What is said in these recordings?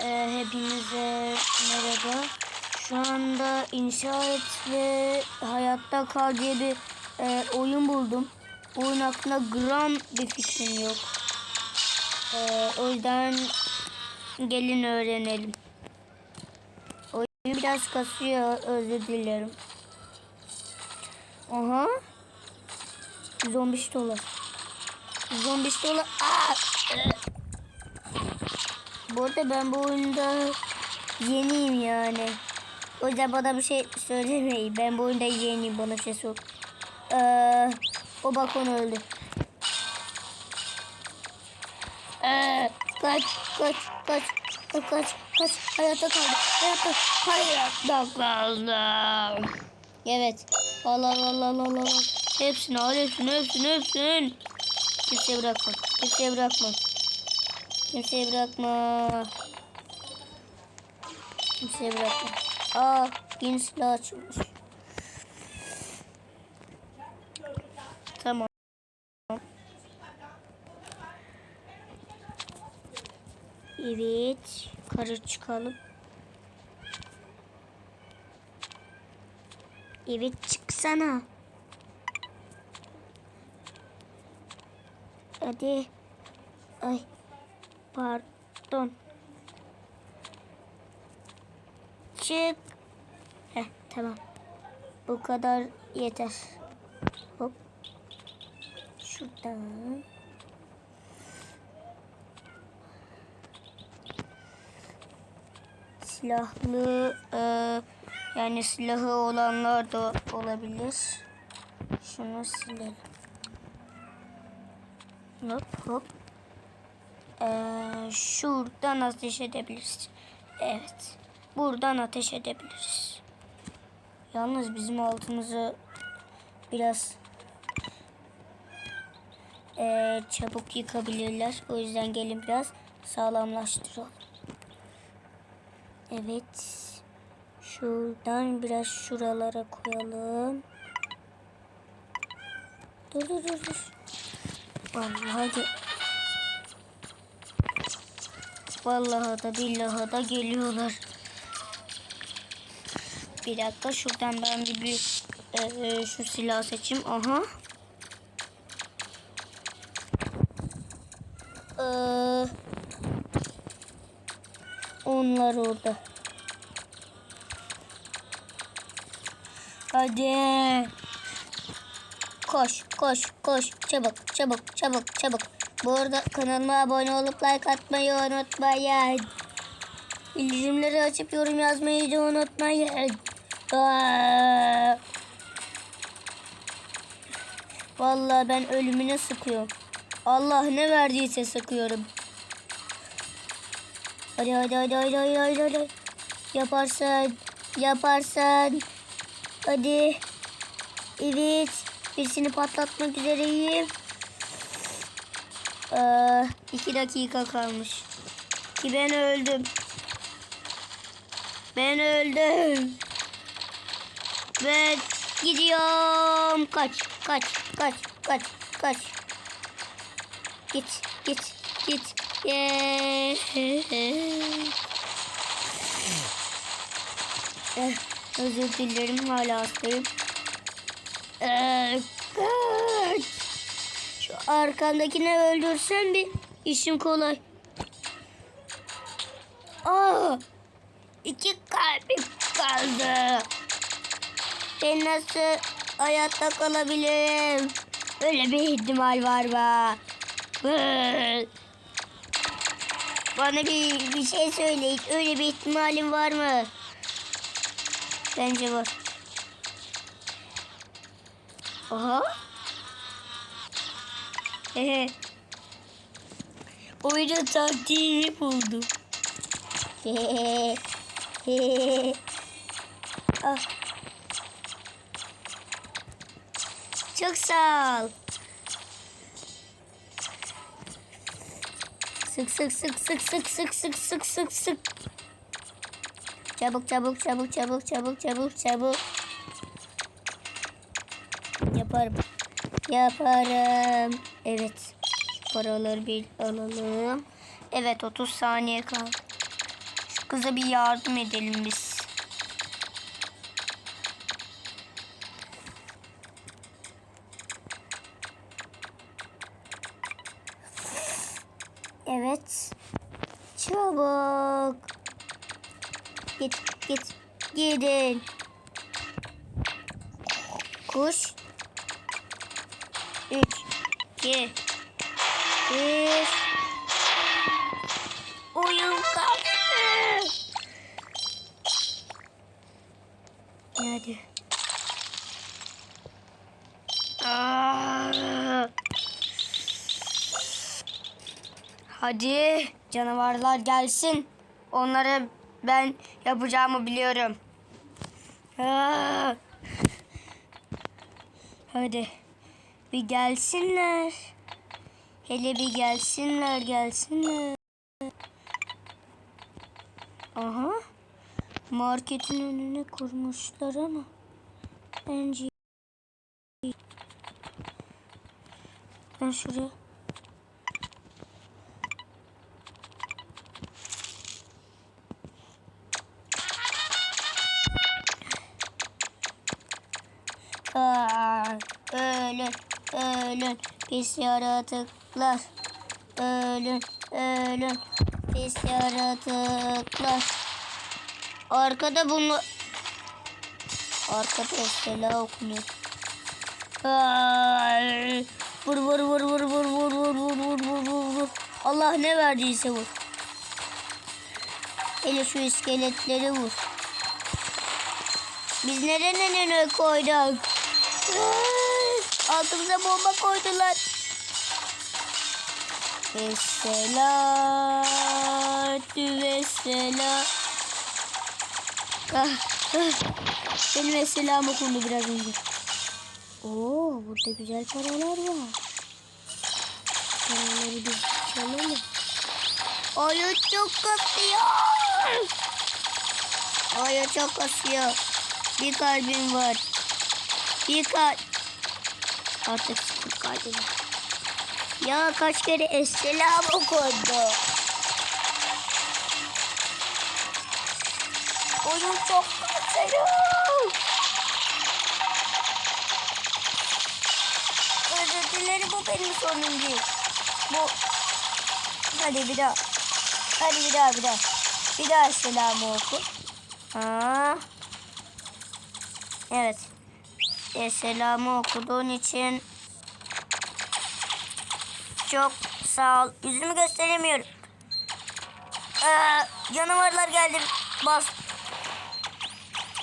Ee, hepinize merhaba. Şu anda inşa et ve hayatta kal diye bir e, oyun buldum. Oyun hakkında gram bir fikrim yok. Ee, o yüzden gelin öğrenelim. Oyun biraz kasıyor. Özür dilerim. Aha. 115 dolar. 115 dolar. Aa! Bu arada ben bu oyunda yeniyim yani. O yüzden bana bir şey söylemeyin. Ben bu oyunda yeniyim bana bir şey sor. Ee, o balkon öldü. Ee, kaç kaç kaç kaç kaç kaç hayatta kaldı. Hayatta hayatta kaldım. Evet. Allah Allah Allah Allah. Hepsini al hepsini hepsini hepsini. Kimseye bırakma. Kimseye bırakma. Kimseye bırakma. Kimseye bırakma. Aa yeni silah açılmış. Tamam. Evet. Yukarı çıkalım. Evet çıksana. Hadi. Ay. Pardon. Çık. Heh, tamam. Bu kadar yeter. Hop. Şuradan. Silahlı e, yani silahı olanlar da olabilir. Şunu silelim. Hop hop. Ee, şuradan ateş edebiliriz. Evet. Buradan ateş edebiliriz. Yalnız bizim altımızı biraz ee, çabuk yıkabilirler. O yüzden gelin biraz sağlamlaştıralım. Evet. Şuradan biraz şuralara koyalım. Dur dur dur. dur. Vallahi Vallahi da billahi da geliyorlar. Bir dakika şuradan ben bir, bir e, şu silah seçeyim. Aha. Ee, onlar orada. Hadi. Koş, koş, koş. Çabuk, çabuk, çabuk, çabuk. Bu arada kanalıma abone olup like atmayı unutmayın. Bildirimleri açıp yorum yazmayı da unutmayın. Vallahi ben ölümüne sıkıyorum. Allah ne verdiyse sıkıyorum. Hadi hadi hadi hadi hadi hadi. hadi. Yaparsan, yaparsan. Hadi. Evet. Birisini patlatmak üzereyim. Ee, iki dakika kalmış. Ki ben öldüm. Ben öldüm. Ve gidiyorum. Kaç, kaç, kaç, kaç, kaç. Git, git, git. Yeah. Eh, özür dilerim hala hastayım. Ee, arkandakini öldürsen bir işim kolay. Aa, iki kalbim kaldı. Ben nasıl hayatta kalabilirim? Öyle bir ihtimal var mı? Bana bir, bir şey söyleyin. Öyle bir ihtimalim var mı? Bence var. Aha. Hehe. Oyunun taktiğini buldum. Ah. Çok sağ ol. Sık sık sık sık sık sık sık sık sık sık. Çabuk çabuk çabuk çabuk çabuk çabuk çabuk. Yaparım. Yaparım. Evet. Şu paraları bir alalım. Evet 30 saniye kaldı. kıza bir yardım edelim biz. Evet. Çabuk. Git git. Gidin. Kuş. Üç. iki, Bir. Oyun kalktı. Hadi. Aa. Hadi canavarlar gelsin. Onlara ben yapacağımı biliyorum. Aa. Hadi bir gelsinler. Hele bir gelsinler gelsinler. Aha. Marketin önüne kurmuşlar ama. Bence ben şuraya ölün, pis yaratıklar. Ölün, ölün, pis yaratıklar. Arkada bunu... Arkada Estela okunuyor. Vur vur vur vur vur vur vur vur vur vur vur vur. Allah ne verdiyse vur. Hele şu iskeletleri vur. Biz neden en öne koyduk? Ay, Altımıza bomba koydular. Vesselam. Vesselam. Ah, ah. Benim vesselam okundu biraz önce. Oo, burada güzel paralar var. Paraları biz çalalım. Oyun çok kasıyor. Oyun çok kasıyor. Bir kalbim var. Bir kalp. Artık var. Ya kaç kere Esselam okundu. Oyun çok kasıyor. Özür dilerim bu benim sorunum değil. Bu. Hadi bir daha. Hadi bir daha bir daha. Bir daha selamı oku. Ha. Evet. E, selamı okuduğun için çok sağ ol. Yüzümü gösteremiyorum. Ee, canavarlar geldi. Bas.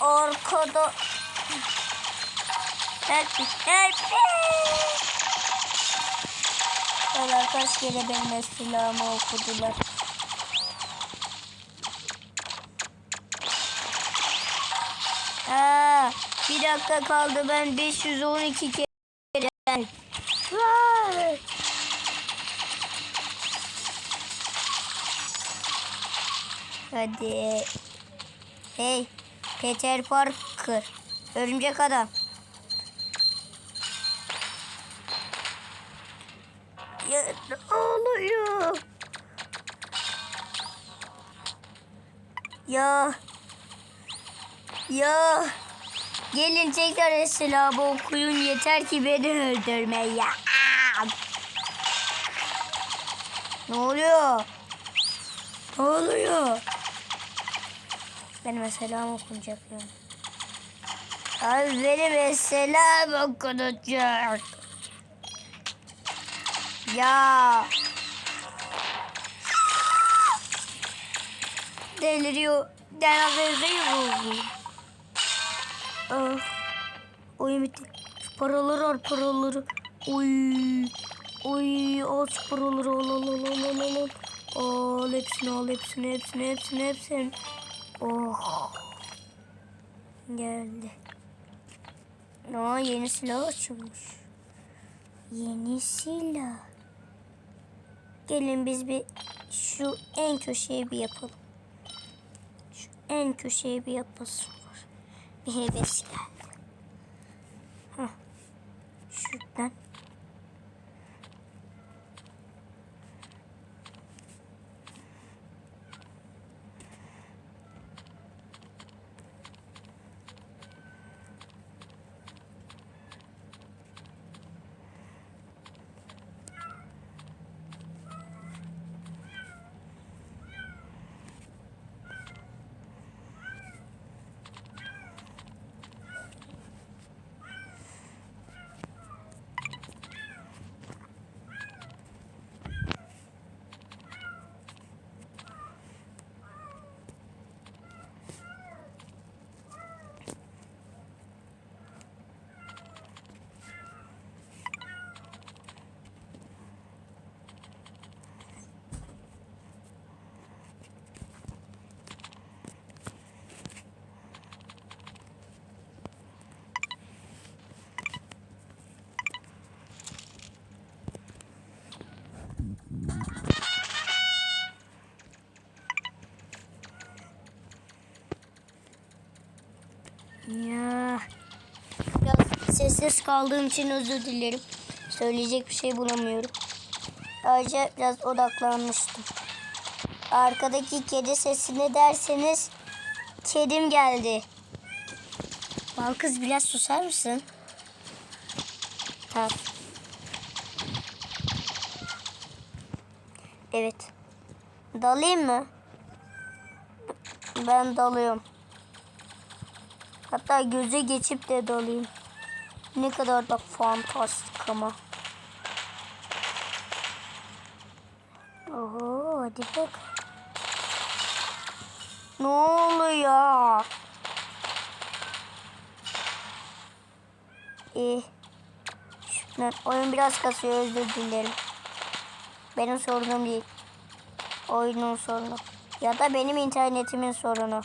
Arkada. Help me, help me. Kere benim selamı okudular. Bir dakika kaldı ben 512 kere. Vay. Hadi. Hey, Peter Parker. Örümcek adam. Ya ne oluyor? Ya. Ya. Gelin tekrar Esselam'ı okuyun yeter ki beni öldürmeyin. Ya. Ne oluyor? Ne oluyor? Benim Esselam okunacak yani. Abi benim Esselam okunacak. Ya. Deliriyor. Deliriyor. Ah. Oyun bitti. Şu paraları al paraları. Oy. Oy al şu paraları al al al al al al. al. Hepsini al hepsini hepsini hepsini hepsini. Oh. Geldi. Aa yeni silah açılmış. Yeni silah. Gelin biz bir şu en köşeye bir yapalım. Şu en köşeye bir yapasım var. Bir heves geldi. Hah. Şuradan. Ya. Biraz sessiz kaldığım için özür dilerim. Söyleyecek bir şey bulamıyorum. Ayrıca biraz odaklanmıştım. Arkadaki kedi sesi ne derseniz kedim geldi. Bal kız biraz susar mısın? Tamam. Evet. Dalayım mı? Ben dalıyorum. Hatta göze geçip de dalayım. Ne kadar da fantastik ama. Oho hadi bak. Ne oluyor? İyi. Şundan oyun biraz kasıyor özür dilerim. Benim sorunum değil. Oyunun sorunu. Ya da benim internetimin sorunu.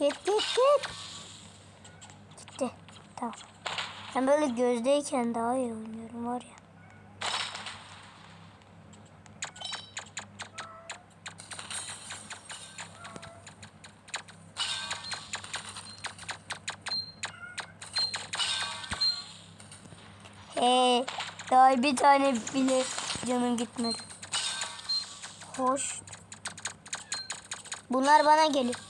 Git git git. Gitti. Tamam. Ben böyle gözdeyken daha iyi oynuyorum var ya. Hey, daha bir tane bile canım gitmedi. Hoş. Bunlar bana geliyor.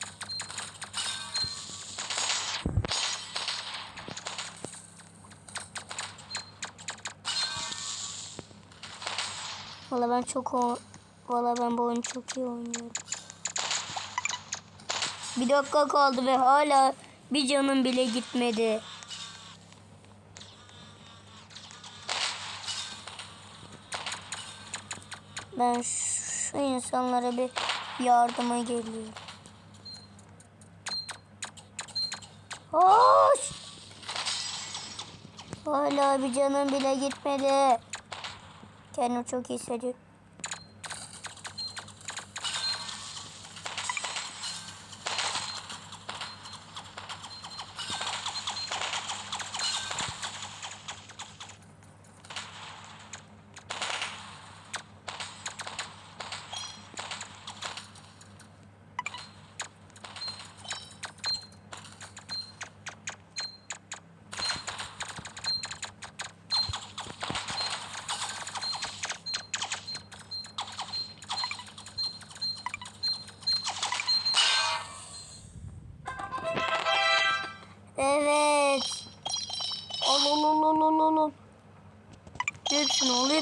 Ben çok o Valla ben bu oyunu çok iyi oynuyorum. Bir dakika kaldı ve hala bir canım bile gitmedi. Ben şu insanlara bir yardıma geliyorum. Hoş. Hala bir canım bile gitmedi. Kendimi çok iyi hissediyorum.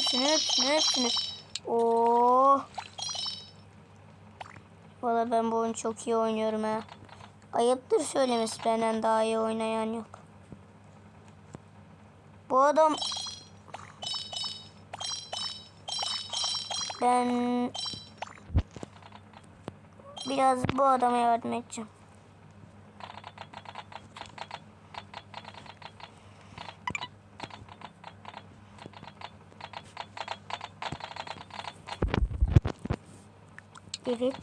Hepsini hepsini hepsini. Oo. Valla ben bu oyunu çok iyi oynuyorum ha. Ayıptır söylemesi benden daha iyi oynayan yok. Bu adam ben biraz bu adama yardım edeceğim. Evet.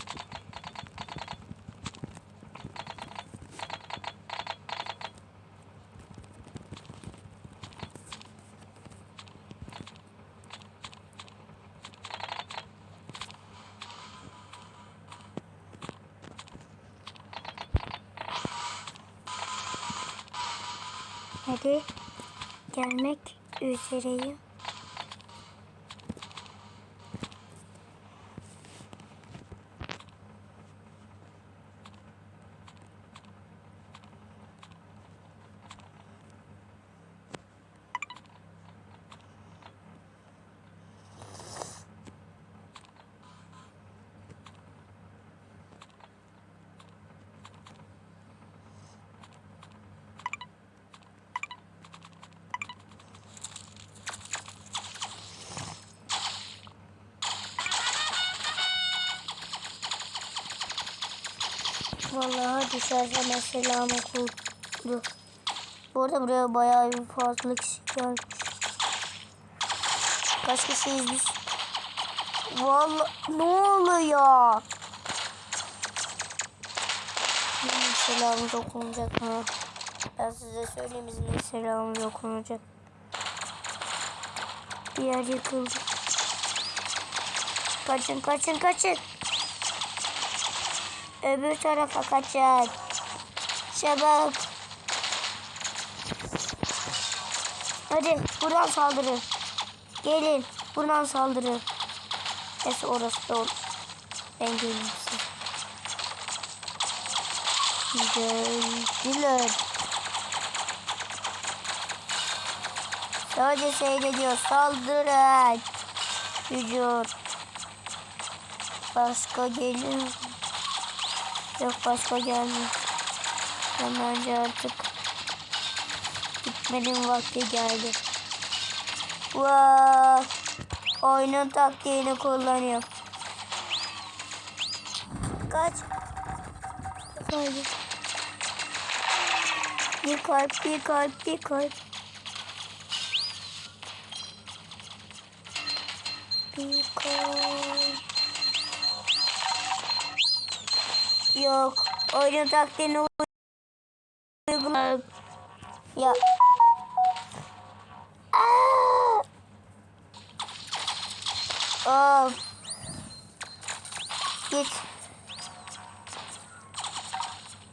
Hadi gelmek üzereyim. Vallahi düşerse selam okuldu. Bu arada buraya bayağı bir fazla kişi gelmiş. Kaç kişiyiz biz? Vallahi ne oluyor? Selamımız okunacak mı? Ben size söyleyeyim bizim selamımız okunacak. Bir yer yıkıldı. Kaçın kaçın kaçın. Öbür tarafa kaçın. Çabuk. Hadi buradan saldırın. Gelin buradan saldırın. Neyse orası da olur. Ben geleyim size. Geldiler. Sadece seyrediyor. Saldırın. Vücut. Başka gelir? Yok başka gelmiyor. Ben bence artık gitmenin vakti geldi. Wow. Oyunun taktiğini kullanıyor. Kaç. Haydi. Bir kalp, bir kalp, bir kalp. Bir kalp. Yok. Oyunun taktiğini uygulamak. Ya. Aa! Of. Git.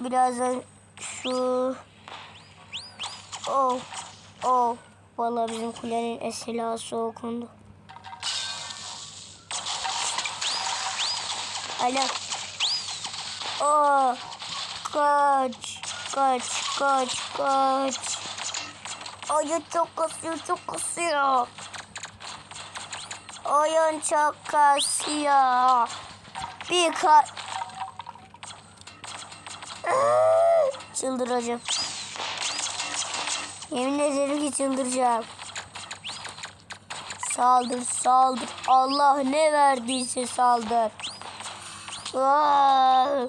Birazdan şu Oh. Oh. Vallahi bizim kulenin esselası okundu. Alo. Oh. Kaç. Kaç. Kaç. Kaç. Oyun çok kasıyor. Çok kasıyor. Oyun çok kasıyor. Bir ka... Çıldıracağım. Yemin ederim ki çıldıracağım. Saldır saldır. Allah ne verdiyse saldır. Aa,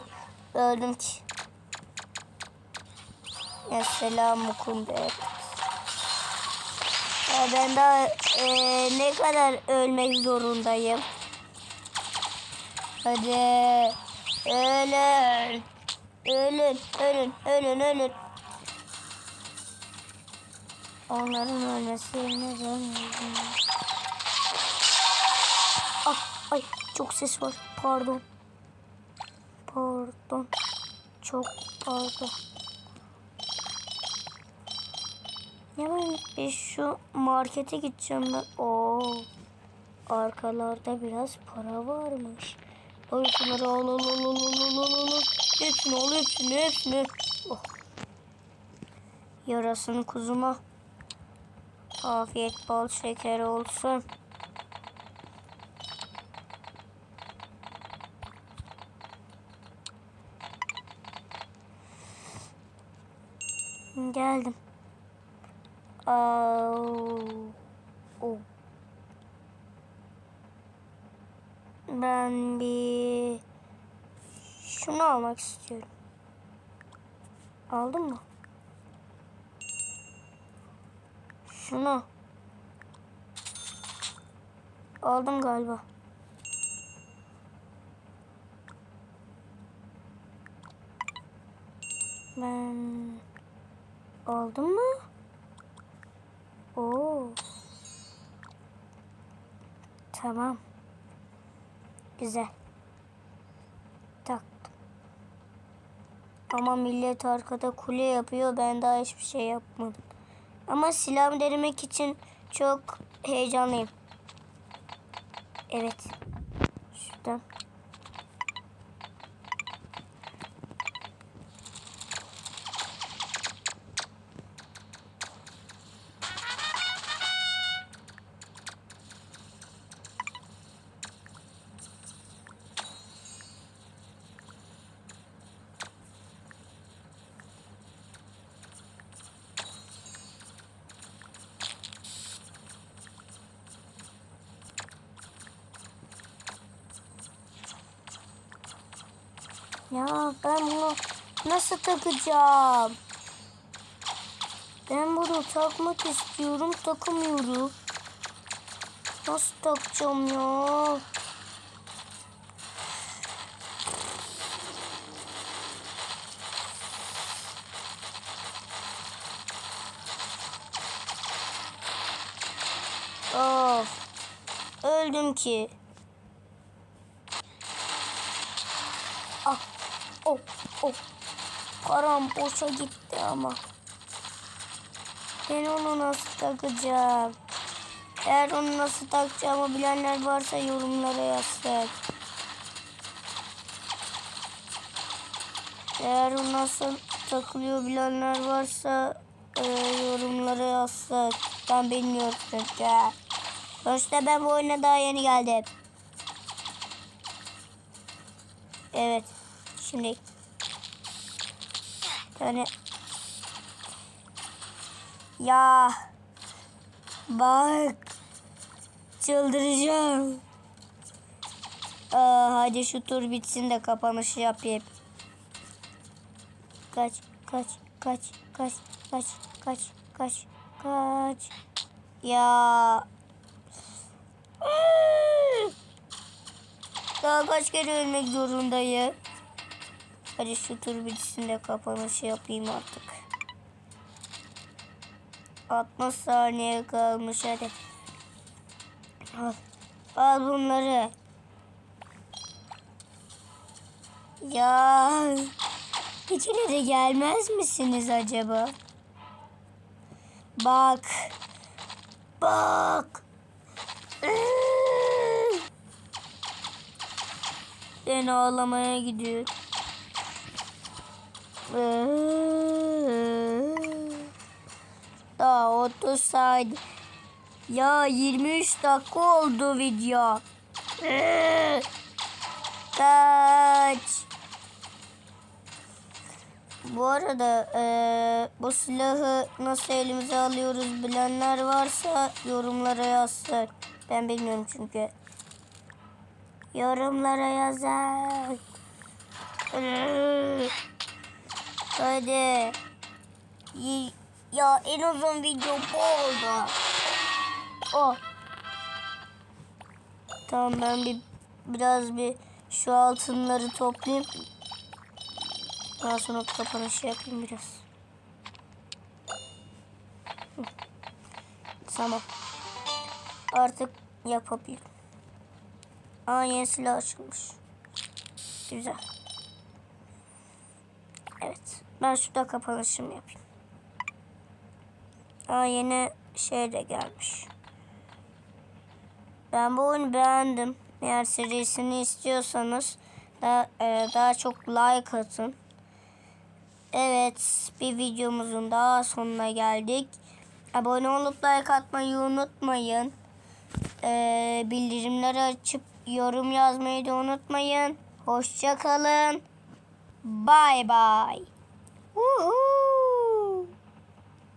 öldüm ki. Ya selamu kumbe. Ya ben daha e, ne kadar ölmek zorundayım. Hadi. Ölün. Ölün, ölün, ölün, ölün. Onların ölmesi yerine dönmüyorum. Ah, ay çok ses var. Pardon. Pardon. Çok fazla. Ne var? Bir şu markete gideceğim ben. Oo. Arkalarda biraz para varmış. Al şunları al al al al al al al. Hepsini al hepsini hepsini. Oh. Yarasın kuzuma. Afiyet bal şeker olsun. Geldim. Oh. Ben bir şunu almak istiyorum. Aldın mı? Şunu. Aldım galiba. Ben aldım mı? Oo. Tamam. Güzel. Taktım. Ama millet arkada kule yapıyor. Ben daha hiçbir şey yapmadım. Ama silahımı denemek için çok heyecanlıyım. Evet. Şuradan. Ya ben bunu nasıl takacağım? Ben bunu takmak istiyorum, takamıyorum. Nasıl takacağım ya? Of. öldüm ki? Ah, oh. Param boşa gitti ama. Ben onu nasıl takacağım? Eğer onu nasıl takacağımı bilenler varsa yorumlara yazsın. Eğer o nasıl takılıyor bilenler varsa e, yorumlara yazsın. Ben bilmiyorum çünkü. Sonuçta ben bu oyuna daha yeni geldim. Evet. Şimdi yani ya bak çıldıracağım. Aa, hadi şu tur bitsin de kapanışı yapayım. Kaç, kaç, kaç, kaç, kaç, kaç, kaç, kaç. Ya. Daha kaç kere ölmek zorundayım. Hadi şu tur bitsin de kapanışı yapayım artık. 60 saniye kalmış hadi. Al. Al bunları. Ya. İçine de gelmez misiniz acaba? Bak. Bak. Ben ağlamaya gidiyor. Daha 30 saniye. Ya 23 dakika oldu video. Kaç. Bu arada eee, bu silahı nasıl elimize alıyoruz bilenler varsa yorumlara yazsın. Ben bilmiyorum çünkü. Yorumlara yazar. Hadi. Ya en uzun video bu oldu. Oh. Tamam ben bir biraz bir şu altınları toplayayım. Daha sonra kapanışı yapayım biraz. Tamam. Artık yapabilirim. Aa yeni silah açılmış. Güzel. Ben şurada kapanışımı yapayım. Aa yeni şey de gelmiş. Ben bu oyunu beğendim. Eğer serisini istiyorsanız daha, e, daha çok like atın. Evet bir videomuzun daha sonuna geldik. Abone olup like atmayı unutmayın. Ee, bildirimleri açıp yorum yazmayı da unutmayın. Hoşça kalın. Bye bye. Woo!